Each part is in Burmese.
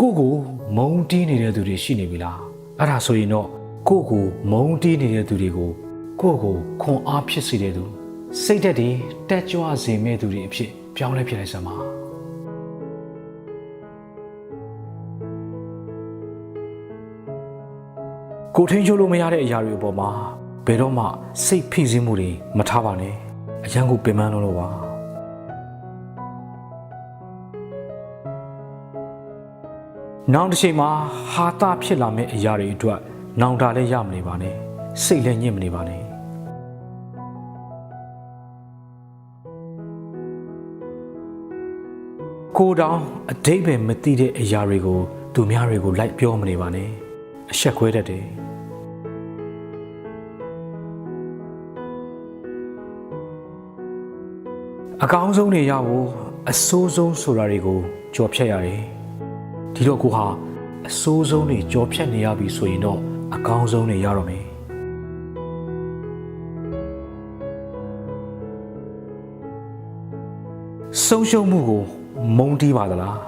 ကိုကိုမုံတီးနေတဲ့သူတွေရှိနေပြီလားအဲ့ဒါဆိုရင်တော့ကိုကိုမုံတီးနေတဲ့သူတွေကိုကိုကိုခွန်အားဖြစ်စေတဲ့သူစိတ်သက်တွေတက်ကြွစေမဲ့သူတွေအဖြစ်ပြောင်းလဲဖြစ်လိုက်စမ်းပါကိုထင်းချိုးလို့မရတဲ့အရာတွေအပေါ်မှာဘယ်တော့မှစိတ်ဖိစီးမှုတွေမထားပါနဲ့အရန်ကိုပင်ပန်းလို့လို့ပါ နောက်တစ်ချိန်မှာဟာတာဖြစ်လာမယ့်အရာတွေအတွက်နောင်တလည်းရမနေပါနဲ့စိတ်လည်းညစ်မနေပါနဲ့ကိုတောင်အတိတ်ပဲမသိတဲ့အရာတွေကိုသူများတွေကိုလိုက်ပြောမနေပါနဲ့အဆက်ခွဲတတ်တယ်အကောင်းဆုံးတွေရဖို့အဆိုးဆုံးဆိုတာတွေကိုကြော်ဖြတ်ရတယ် ဒီတော့ကိုဟာအဆိုးဆုံးတွေကြော်ဖြတ်နေရပြီဆိုရင်တော့အကောင်းဆုံးတွေရတော့မယ်ဆုံးရှုံးမှုကိုမုံတီးပါသလား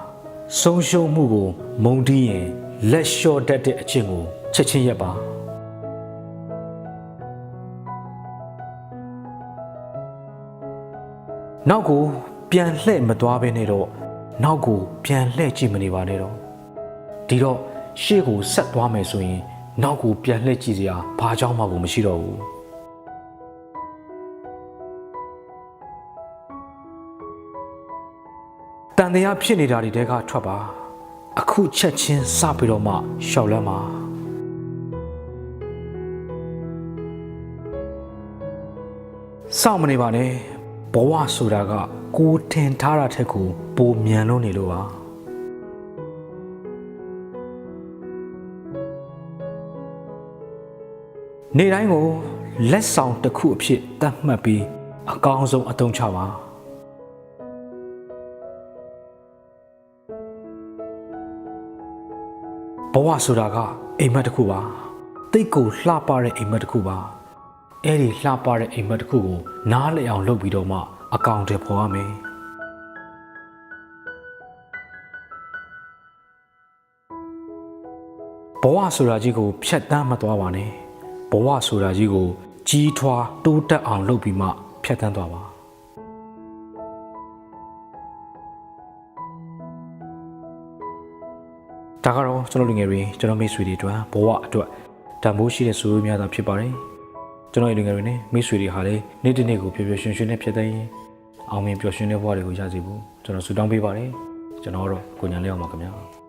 ဆုံးရှုံးမှုကိုမုံတီးရင်လက်လျှော့တတ်တဲ့အချင်းကိုချက်ချင်းရက်ပါနောက်ကိုပြန်လှည့်မသွားဘဲနဲ့တော့နောက်ကိုပြန်လှည့်ကြည့်မနေပါနဲ့တော့ ဒီတော့ရှေ့ကိုဆက်သွားမယ်ဆိုရင် နောက်ကိုပြန်လှည့်ကြည့်စရာဘာကြောင့်မှကိုမရှိတော့ဘူးတန်တရားဖြစ်နေတာတွေတဲကထွက်ပါအခုချက်ချင်းစပြီးတော့မှရှောက်လန်းပါစောင့်မနေပါနဲ့ဘဝဆိုတာကကိုထင်ထားတာထက်ကိုပိုမြန်လို့နေလို့ပါ နေတိုင်းကိုလက်ဆောင်တစ်ခုအဖြစ်တတ်မှတ်ပြီးအကောင်းဆုံးအသုံးချပါဘဝဆိုတာကအိမ်မက်တစ်ခုပါတိတ်ကိုလှပတဲ့အိမ်မက်တစ်ခုပါအဲ့ဒီလှပတဲ့အိမ်မက်တစ်ခုကိုနားလည်အောင်လုပ်ပြီးတော့မှအကောင့်တွေပေါ်ရမယ်ဘဝဆိုတာကြီးကိုဖြတ်တန်းမသွားပါနဲ့ ဘဝဆိုတာကြီးကို ကြီးထွားတိုးတက်အောင်လုပ်ပြီးမှဖြတ်တန်းသွားပါဒါကတော့ကျွန်တော်လူငယ်တွေကျွန်တော်မိတ်ဆွေတွေအတွက်ဘဝအတွက်တန်ဖိုးရှိတဲ့ဆိုးများတာဖြစ်ပါတယ်ကျွန်တော်ရဲ့လူငယ်တွေနဲ့မိတ်ဆွေတွေဟာလည်းနေ့တစ်နေ့ကိုပျော်ပျော်ရွှင်ရွှင်နဲ့ဖြစ်တဲ့ရင်အောင်မြင်ပျော်ရွှင်တဲ့ဘဝတွေကိုရစီဖို့ကျွန်တော်ဆုတောင်းပေးပါတယ်ကျွန်တော်ကတော့ကိုညာလေးအောင်ပါခင်ဗျာ